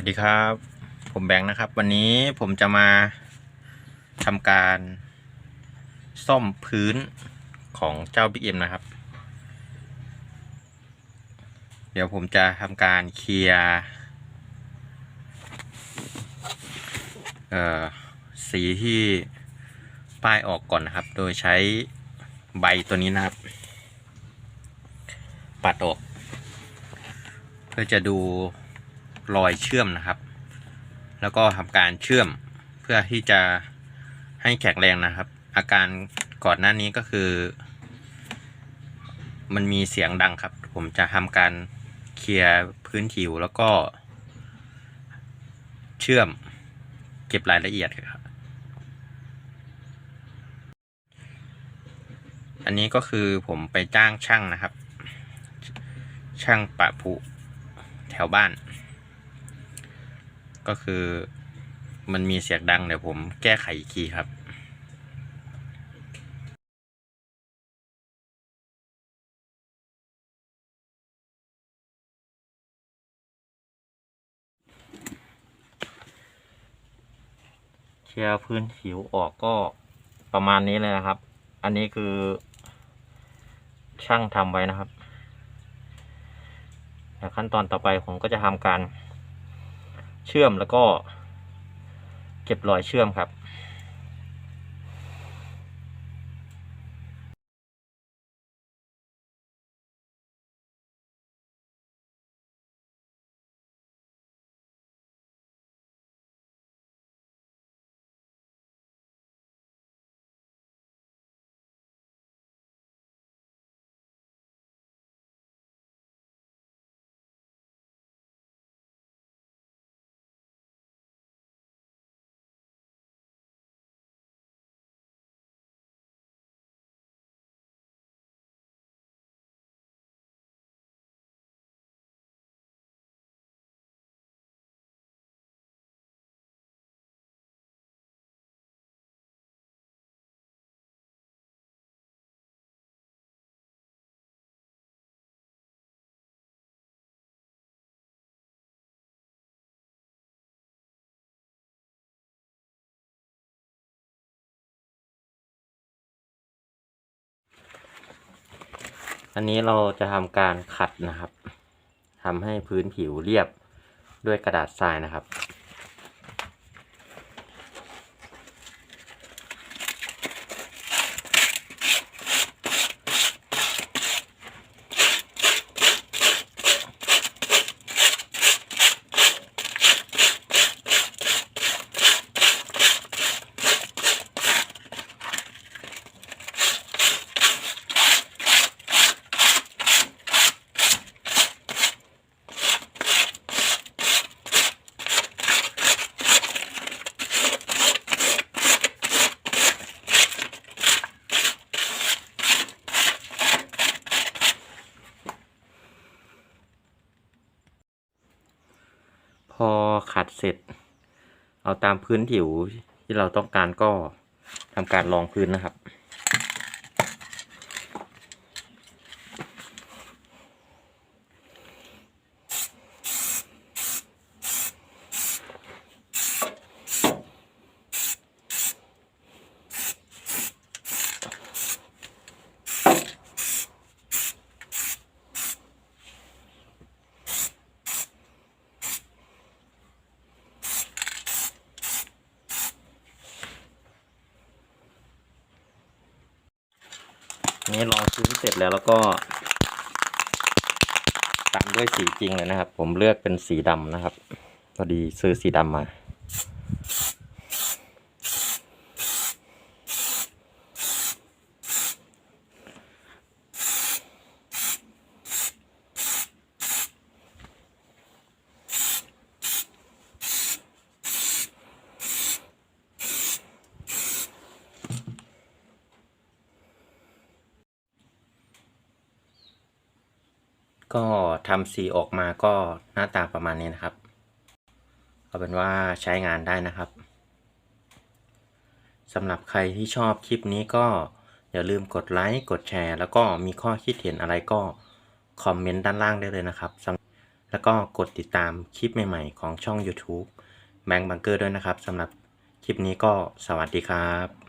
วัสดีครับ ผมแบงค์นะครับ วันนี้ผมจะมาทำการซ่อมพื้นของเจ้า BM นะครับ เดี๋ยวผมจะทำการเคลียร์สีที่ป้ายออกก่อนนะครับ โดยใช้ใบตัวนี้นะครับ ปัดออก เพื่อจะดู รอยเชื่อมนะครับ แล้วก็ทำการเชื่อมเพื่อที่จะให้แข็งแรงนะครับ อาการก่อนหน้านี้ก็คือ มันมีเสียงดังครับ ผมจะทำการเคลียร์พื้นผิวแล้วก็ เชื่อมเก็บรายละเอียดครับ อันนี้ก็คือผมไปจ้างช่างนะครับ ช่างปะผุแถวบ้าน ก็คือมันมีเสียงดังเดี๋ยวผมแก้ไขอีกทีครับเคลียร์พื้นผิวออกก็ประมาณนี้เลยนะครับ อันนี้คือ ช่างทำไว้นะครับแต่ขั้นตอนต่อไปผมก็จะทำการ เชื่อมแล้วก็ เก็บรอยเชื่อมครับ อันนี้เราจะทำการขัดนะครับทำให้พื้นผิวเรียบด้วยกระดาษทรายนะครับ พอขัดเสร็จ เอาตามพื้นผิวที่เราต้องการก็ทำการรองพื้นนะครับ นี่ลองพื้นเสร็จแล้วแล้วก็ตามด้วยสีจริงเลยนะครับ ผมเลือกเป็นสีดำนะครับพอดีซื้อสีดำมา ก็ทำสีออกมาก็หน้าตาประมาณนี้นะครับ เอาเป็นว่าใช้งานได้นะครับสำหรับใครที่ชอบคลิปนี้ก็อย่าลืมกดไลค์กดแชร์ แล้วก็มีข้อคิดเห็นอะไรก็คอมเมนต์ด้านล่างได้เลยนะครับ แล้วก็กดติดตามคลิปใหม่ๆ ของช่อง YouTube แบงค์บังเกอร์ด้วยนะครับสำหรับคลิปนี้ก็สวัสดีครับ